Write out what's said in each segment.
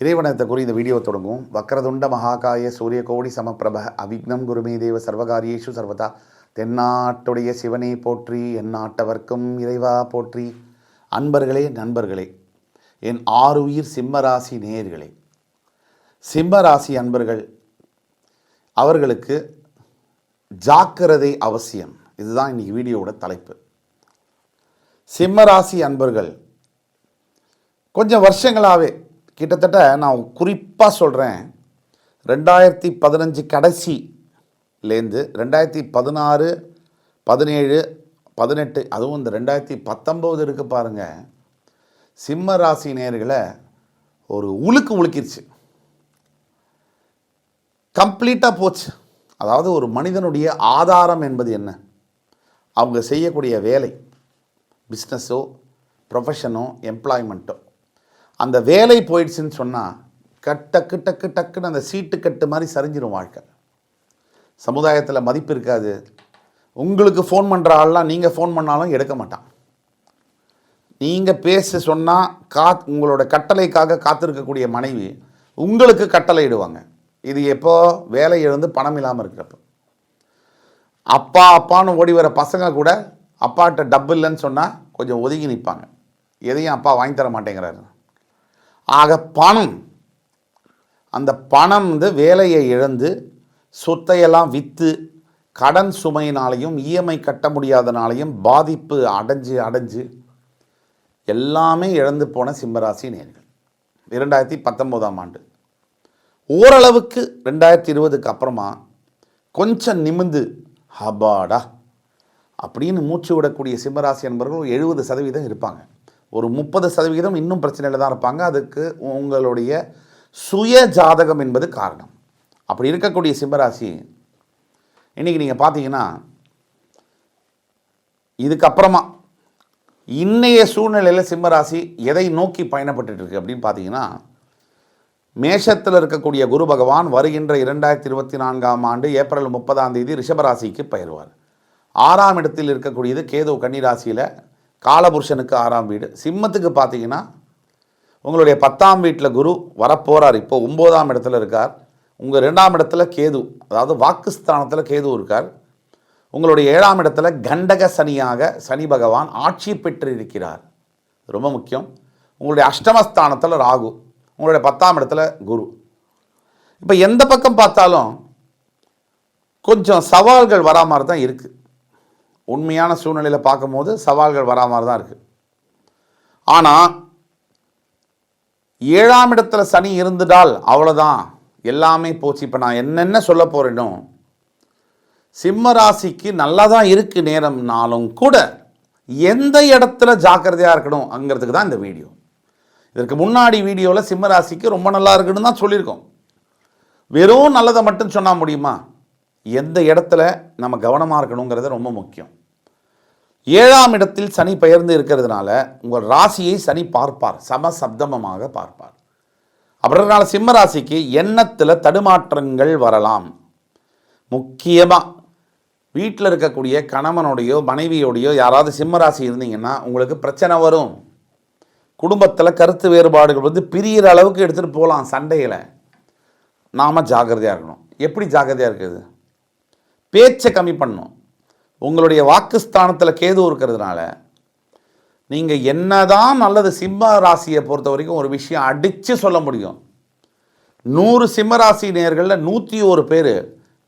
இறைவனத்தை குறி இந்த வீடியோ தொடங்கும். வக்கரதுண்ட மகாகாய சூரிய கோடி சமப்பிரப அவிக்னம் குருமே தேவ சர்வகாரியேஷு சர்வதா. தென்னாட்டுடைய சிவனை போற்றி என் நாட்டவர்க்கும் இறைவா போற்றி. அன்பர்களே நண்பர்களே என் ஆறுயிர் சிம்மராசி நேயர்களே சிம்மராசி அன்பர்கள் அவர்களுக்கு ஜாக்கிரதை அவசியம். இதுதான் இன்றைக்கி வீடியோவோட தலைப்பு. சிம்மராசி அன்பர்கள் கொஞ்சம் வருஷங்களாகவே கிட்டத்தட்ட நான் குறிப்பாக சொல்கிறேன் ரெண்டாயிரத்தி பதினஞ்சு கடைசிலேருந்து ரெண்டாயிரத்தி பதினாறு பதினேழு பதினெட்டு அதுவும் இந்த ரெண்டாயிரத்தி பத்தொம்போது இருக்கு பாருங்கள் சிம்ம ராசி நேர்களை ஒரு உழுக்கு உழுக்கிருச்சு. கம்ப்ளீட்டாக போச்சு. அதாவது ஒரு மனிதனுடைய ஆதாரம் என்பது என்ன? அவங்க செய்யக்கூடிய வேலை பிஸ்னஸோ ப்ரொஃபஷனோ எம்ப்ளாய்மெண்ட்டோ அந்த வேலை போயிடுச்சுன்னு சொன்னால் கட் டக்கு டக்கு டக்குன்னு அந்த சீட்டு கட்டு மாதிரி சரிஞ்சிடும் வாழ்க்கை. சமுதாயத்தில் மதிப்பு இருக்காது. உங்களுக்கு ஃபோன் பண்ணுற ஆள்லாம் நீங்கள் ஃபோன் பண்ணாலும் எடுக்க மாட்டான். நீங்கள் பேச சொன்னால் கா உங்களோட கட்டளைக்காக காத்திருக்கக்கூடிய மனைவி உங்களுக்கு கட்டளை இடுவாங்க இது எப்போ? வேலை எழுந்து பணம் இல்லாமல் இருக்கிறப்ப. அப்பா அப்பான்னு ஓடி வர பசங்க கூட அப்பாட்ட டப்பு இல்லைன்னு சொன்னால் கொஞ்சம் ஒதுங்கி நிற்பாங்க எதையும் அப்பா வாங்கி தர மாட்டேங்கிறாரு. ஆக பணம் அந்த பணம் வந்து வேலையை இழந்து சொத்தையெல்லாம் விற்று கடன் சுமையினாலையும் இஎம்ஐ கட்ட முடியாதனாலையும் பாதிப்பு அடைஞ்சு அடைஞ்சு எல்லாமே இழந்து போன சிம்மராசி நேர்கள். இரண்டாயிரத்தி பத்தொம்போதாம் ஆண்டு. ஓரளவுக்கு ரெண்டாயிரத்தி இருபதுக்கு அப்புறமா கொஞ்சம் நிமிந்து ஹபாடா அப்படின்னு மூச்சு விடக்கூடிய சிம்மராசி என்பவர்கள் எழுபது சதவீதம் இருப்பாங்க. ஒரு முப்பது சதவீதம் இன்னும் பிரச்சனையில் தான் இருப்பாங்க. அதுக்கு உங்களுடைய சுய ஜாதகம் என்பது காரணம். அப்படி இருக்கக்கூடிய சிம்மராசி இன்றைக்கி நீங்கள் பார்த்தீங்கன்னா இதுக்கப்புறமா இன்றைய சூழ்நிலையில் சிம்மராசி எதை நோக்கி பயணப்பட்டுருக்கு அப்படின்னு பார்த்தீங்கன்னா மேஷத்தில் இருக்கக்கூடிய குரு பகவான் வருகின்ற இரண்டாயிரத்தி இருபத்தி நான்காம் ஆண்டு ஏப்ரல் முப்பதாம் தேதி ரிஷபராசிக்கு பயிர்வார். ஆறாம் இடத்தில் இருக்கக்கூடியது கேது கன்னிராசியில் காலபுருஷனுக்கு ஆறாம் வீடு. சிம்மத்துக்கு பார்த்தீங்கன்னா உங்களுடைய பத்தாம் வீட்டில் குரு வரப்போகிறார் இப்போ ஒம்போதாம் இடத்துல இருக்கார். உங்கள் ரெண்டாம் இடத்துல கேது அதாவது வாக்குஸ்தானத்தில் கேது இருக்கார். உங்களுடைய ஏழாம் இடத்துல கண்டக சனியாக சனி பகவான் ஆட்சி பெற்று இருக்கிறார் ரொம்ப முக்கியம். உங்களுடைய அஷ்டமஸ்தானத்தில் ராகு உங்களுடைய பத்தாம் இடத்துல குரு. இப்போ எந்த பக்கம் பார்த்தாலும் கொஞ்சம் சவால்கள் வரா மாதிரி தான் இருக்குது உண்மையான சூழ்நிலையில் பார்க்கும்போது சவால்கள் வரா மாதிரி தான் இருக்குது ஆனால் ஏழாம் இடத்துல சனி இருந்துட்டால் அவ்வளோதான் எல்லாமே போச்சு. இப்போ நான் என்னென்ன சொல்ல போகிறேனோ சிம்ம ராசிக்கு நல்லா தான் இருக்குது நேரம்னாலும் கூட எந்த இடத்துல ஜாக்கிரதையாக இருக்கணும் அங்கிறதுக்கு தான் இந்த வீடியோ. இதற்கு முன்னாடி வீடியோவில் சிம்ம ராசிக்கு ரொம்ப நல்லா இருக்குன்னு தான் சொல்லியிருக்கோம். வெறும் நல்லதை மட்டும் சொன்னால் முடியுமா? எந்த இடத்துல நம்ம கவனமாக இருக்கணுங்கிறது ரொம்ப முக்கியம். ஏழாம் இடத்தில் சனி பெயர்ந்து இருக்கிறதுனால உங்கள் ராசியை சனி பார்ப்பார். சமசப்தமமாக பார்ப்பார். அப்படின்றனால சிம்ம ராசிக்கு எண்ணத்தில் தடுமாற்றங்கள் வரலாம். முக்கியமாக வீட்டில் இருக்கக்கூடிய கணவனுடையோ மனைவியோடையோ யாராவது சிம்ம ராசி இருந்தீங்கன்னா உங்களுக்கு பிரச்சனை வரும். குடும்பத்தில் கருத்து வேறுபாடுகள் வந்து பிரியிற அளவுக்கு எடுத்துகிட்டு போகலாம் சண்டையில். நாம் ஜாக்கிரதையாக இருக்கணும். எப்படி ஜாக்கிரதையாக இருக்குது பேச்சை கம்மி பண்ணும் உங்களுடைய வாக்குஸ்தானத்தில் கேது இருக்கிறதுனால நீங்கள் என்னதான் நல்லது சிம்ம ராசியை பொறுத்த வரைக்கும் ஒரு விஷயம் அடித்து சொல்ல முடியும். நூறு சிம்ம ராசி நேர்களில் நூற்றி ஒரு பேர்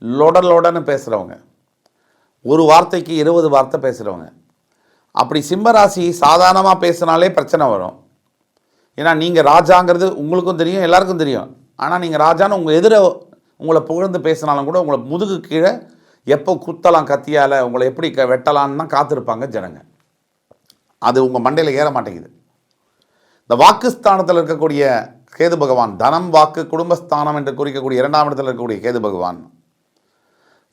லொடலொடன்னு பேசுகிறவங்க ஒரு வார்த்தைக்கு இருபது வார்த்தை பேசுகிறவங்க அப்படி சிம்ம ராசி சாதாரணமாக பேசினாலே பிரச்சனை வரும். ஏன்னா நீங்கள் ராஜாங்கிறது உங்களுக்கும் தெரியும் எல்லாருக்கும் தெரியும். ஆனால் நீங்கள் ராஜான்னு உங்கள் எதிர உங்களை புகழ்ந்து பேசினாலும் கூட உங்களை முதுகு கீழே எப்போ குத்தலாம் கத்தியால் உங்களை எப்படி க வெட்டலான்னு தான் காத்திருப்பாங்க ஜனங்க. அது உங்கள் மண்டையில் ஏற மாட்டேங்குது. இந்த வாக்குஸ்தானத்தில் இருக்கக்கூடிய கேது பகவான் தனம் வாக்கு குடும்பஸ்தானம் என்று குறிக்கக்கூடிய இரண்டாம் இடத்தில் இருக்கக்கூடிய கேது பகவான்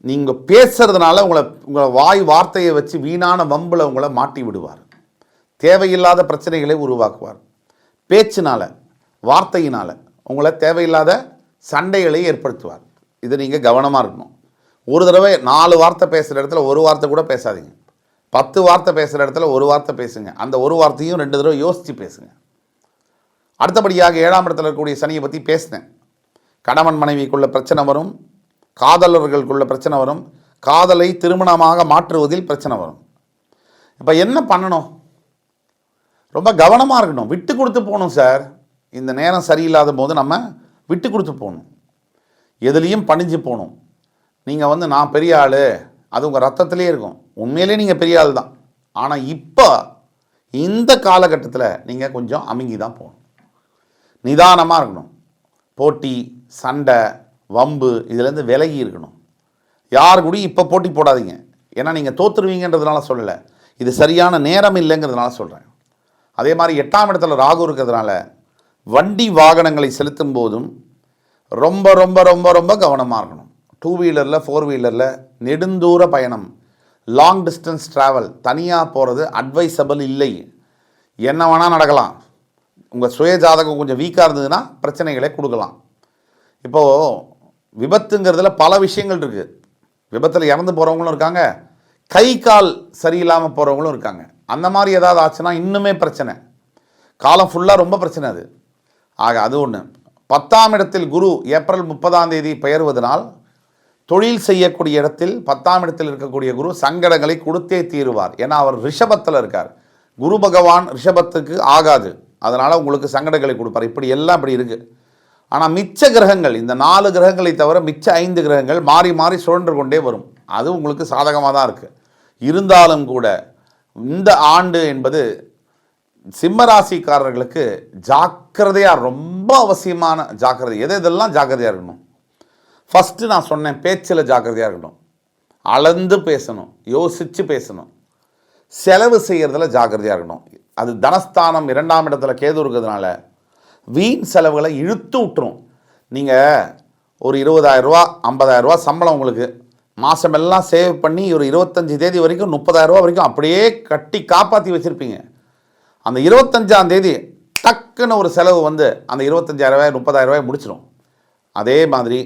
நீங்கள் பேசுறதுனால உங்களை உங்களை வாய் வார்த்தையை வச்சு வீணான வம்பில் உங்களை மாட்டி விடுவார். தேவையில்லாத பிரச்சனைகளை உருவாக்குவார். பேச்சினால் வார்த்தையினால் உங்களை தேவையில்லாத சண்டைகளை ஏற்படுத்துவார். இது நீங்கள் கவனமாக இருக்கணும். ஒரு தடவை நாலு வார்த்தை பேசுகிற இடத்துல ஒரு வார்த்தை கூட பேசாதீங்க. பத்து வார்த்தை பேசுகிற இடத்துல ஒரு வார்த்தை பேசுங்க. அந்த ஒரு வார்த்தையும் ரெண்டு தடவை யோசித்து பேசுங்க. அடுத்தபடியாக ஏழாம் இடத்துல இருக்கக்கூடிய சனியை பற்றி பேசினேன் கணவன் மனைவிக்குள்ள பிரச்சனை வரும். காதலர்களுக்குள்ள பிரச்சனை வரும். காதலை திருமணமாக மாற்றுவதில் பிரச்சனை வரும். இப்போ என்ன பண்ணணும்? ரொம்ப கவனமாக இருக்கணும். விட்டு கொடுத்து போகணும் சார். இந்த நேரம் சரியில்லாத போது நம்ம விட்டு கொடுத்து போகணும். எதுலேயும் பணிஞ்சு போகணும். நீங்கள் வந்து நான் பெரிய ஆள் அது உங்கள் ரத்தத்திலே இருக்கும். உண்மையிலே நீங்கள் பெரிய ஆள் தான். ஆனால் இப்போ இந்த காலகட்டத்தில் நீங்கள் கொஞ்சம் அமுங்கி தான் போகணும். நிதானமாக இருக்கணும். போட்டி சண்டை வம்பு இதுலேருந்து விலகி இருக்கணும். யார் கூடயும் இப்போ போட்டி போடாதீங்க. ஏன்னா நீங்கள் தோற்றுருவீங்கன்றதுனால சொல்லலை. இது சரியான நேரம் இல்லைங்கிறதுனால சொல்கிறேன் அதே மாதிரி எட்டாம் இடத்துல ராகு இருக்கிறதுனால வண்டி வாகனங்களை செலுத்தும் போதும் ரொம்ப ரொம்ப ரொம்ப ரொம்ப கவனமாக இருக்கணும். டூ வீலரில் ஃபோர் வீலரில் நெடுந்தூர பயணம். லாங் டிஸ்டன்ஸ் ட்ராவல் தனியாக போகிறது அட்வைசபிள் இல்லை. என்ன வேணால் நடக்கலாம். உங்கள் சுய ஜாதகம் கொஞ்சம் வீக்காக இருந்ததுன்னா பிரச்சனைகளை கொடுக்கலாம். இப்போது விபத்துங்கிறதுல பல விஷயங்கள் இருக்குது விபத்தில் இறந்து போகிறவங்களும் இருக்காங்க. கை கால் சரியில்லாமல் போகிறவங்களும் இருக்காங்க. அந்த மாதிரி ஏதாவது ஆச்சுன்னா இன்னுமே பிரச்சனை. காலம் ஃபுல்லாக ரொம்ப பிரச்சனை அது. ஆக அது ஒன்று பத்தாம் இடத்தில் குரு ஏப்ரல் முப்பதாம் தேதி பெயர்வதனால் தொழில் செய்யக்கூடிய இடத்தில் பத்தாம் இடத்தில் இருக்கக்கூடிய குரு சங்கடங்களை கொடுத்தே தீருவார். ஏன்னா அவர் ரிஷபத்தில் இருக்கார். குரு பகவான் ரிஷபத்துக்கு ஆகாது. அதனால் உங்களுக்கு சங்கடங்களை கொடுப்பார். இப்படி எல்லாம் இப்படி இருக்குது ஆனால் மிச்ச கிரகங்கள் இந்த நாலு கிரகங்களை தவிர மிச்ச ஐந்து கிரகங்கள் மாறி மாறி சுழன்று கொண்டே வரும். அது உங்களுக்கு சாதகமாக தான் இருக்குது இருந்தாலும் கூட இந்த ஆண்டு என்பது சிம்மராசிக்காரர்களுக்கு ஜாக்கிரதையாக ரொம்ப அவசியமான ஜாக்கிரதை. எது எதெல்லாம் ஜாக்கிரதையாக இருக்கணும்? ஃபஸ்ட்டு நான் சொன்னேன் பேச்சில் ஜாக்கிரதையாக இருக்கணும். அளந்து பேசணும் யோசித்து பேசணும். செலவு செய்கிறதுல ஜாக்கிரதையாக இருக்கணும். அது தனஸ்தானம் இரண்டாம் இடத்துல கேது இருக்கிறதுனால வீண் செலவுகளை இழுத்து விட்டுரும். நீங்கள் ஒரு இருபதாயிரரூவா ஐம்பதாயிரரூவா சம்பளம் உங்களுக்கு மாதமெல்லாம் சேவ் பண்ணி ஒரு இருபத்தஞ்சி தேதி வரைக்கும் முப்பதாயிரரூவா வரைக்கும் அப்படியே கட்டி காப்பாற்றி வச்சுருப்பீங்க. அந்த இருபத்தஞ்சாம் தேதி டக்குன்னு ஒரு செலவு வந்து அந்த இருபத்தஞ்சாயிரரூவாய் முப்பதாயிரரூவாய் முடிச்சிடும் அதே மாதிரி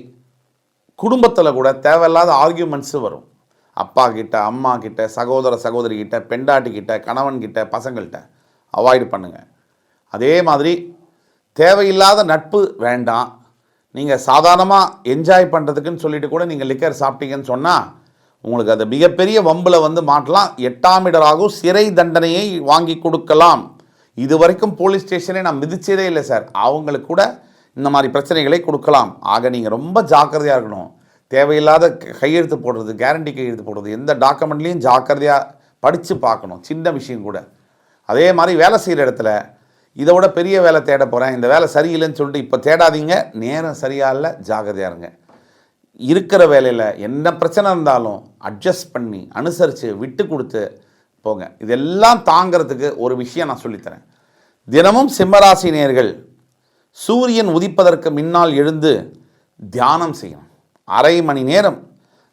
குடும்பத்தில் கூட தேவையில்லாத ஆர்கியூமெண்ட்ஸு வரும். அப்பா கிட்ட அம்மா கிட்ட சகோதர சகோதரி கிட்ட பெண்டாட்டி கிட்ட கணவன் கிட்ட பசங்கள்கிட்ட அவாய்டு பண்ணுங்கள் அதே மாதிரி தேவையில்லாத நட்பு வேண்டாம். நீங்கள் சாதாரணமாக என்ஜாய் பண்ணுறதுக்குன்னு சொல்லிட்டு கூட நீங்கள் லிக்கர் சாப்பிட்டீங்கன்னு சொன்னால் உங்களுக்கு அது மிகப்பெரிய வம்பில் வந்து மாட்டலாம். எட்டாம் இடராகவும் சிறை தண்டனையை வாங்கி கொடுக்கலாம். இது வரைக்கும் போலீஸ் ஸ்டேஷனே நான் மிதிச்சதே இல்லை சார். அவங்களுக்கு கூட இந்த மாதிரி பிரச்சனைகளை கொடுக்கலாம். ஆக நீங்கள் ரொம்ப ஜாக்கிரதையாக இருக்கணும். தேவையில்லாத க- கையெழுத்து போடுறது கேரண்டி கையெழுத்து போடுறது எந்த டாக்குமெண்ட்லேயும் ஜாக்கிரதையாக படித்து பார்க்கணும் சின்ன விஷயம் கூட. அதே மாதிரி வேலை செய்கிற இடத்துல இதை விட பெரிய வேலை தேட போகிறேன் இந்த வேலை சரியில்லைன்னு சொல்லிட்டு இப்போ தேடாதீங்க நேரம் சரியா இல்லை ஜாக்கிரதையாக இருங்க. இருக்கிற வேலையில் என்ன பிரச்சனை இருந்தாலும் அட்ஜஸ்ட் பண்ணி அனுசரித்து விட்டு கொடுத்து போங்க. இதெல்லாம் தாங்கிறதுக்கு ஒரு விஷயம் நான் சொல்லித்தரேன். தினமும் சிம்மராசினியர்கள் சூரியன் உதிப்பதற்கு முன்னால் எழுந்து தியானம் செய்யணும். அரை மணி நேரம்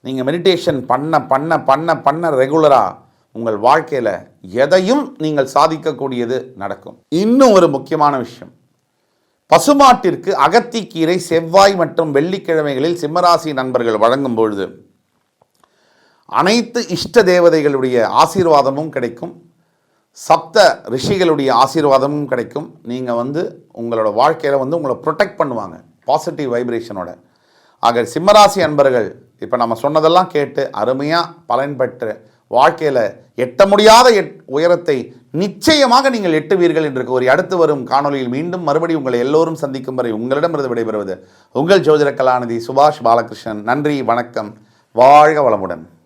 நீங்கள் மெடிடேஷன் பண்ண பண்ண பண்ண பண்ண ரெகுலராக உங்கள் வாழ்க்கையில் எதையும் நீங்கள் சாதிக்கக்கூடியது நடக்கும். இன்னும் ஒரு முக்கியமான விஷயம். பசுமாட்டிற்கு அகத்திக்கீரை செவ்வாய் மற்றும் வெள்ளிக்கிழமைகளில் சிம்மராசி நண்பர்கள் வழங்கும் பொழுது அனைத்து இஷ்ட தேவதைகளுடைய ஆசீர்வாதமும் கிடைக்கும். சப்த ரிஷிகளுடைய ஆசீர்வாதமும் கிடைக்கும். நீங்கள் வந்து உங்களோட வாழ்க்கையில் வந்து உங்களை ப்ரொடெக்ட் பண்ணுவாங்க. பாசிட்டிவ் வைப்ரேஷனோட ஆக சிம்மராசி அன்பர்கள் இப்போ நம்ம சொன்னதெல்லாம் கேட்டு அருமையாக பலன் பெற்று வாழ்க்கையில் எட்ட முடியாத எட் உயரத்தை நிச்சயமாக நீங்கள் எட்டுவீர்கள் என்று கூறி அடுத்து வரும் காணொளியில் மீண்டும் மறுபடியும் உங்களை எல்லோரும் சந்திக்கும் வரை உங்களிடமிருந்து விடைபெறுவது உங்கள் ஜோதிட கலாநிதி சுபாஷ் பாலகிருஷ்ணன். நன்றி வணக்கம். வாழ்க வளமுடன்.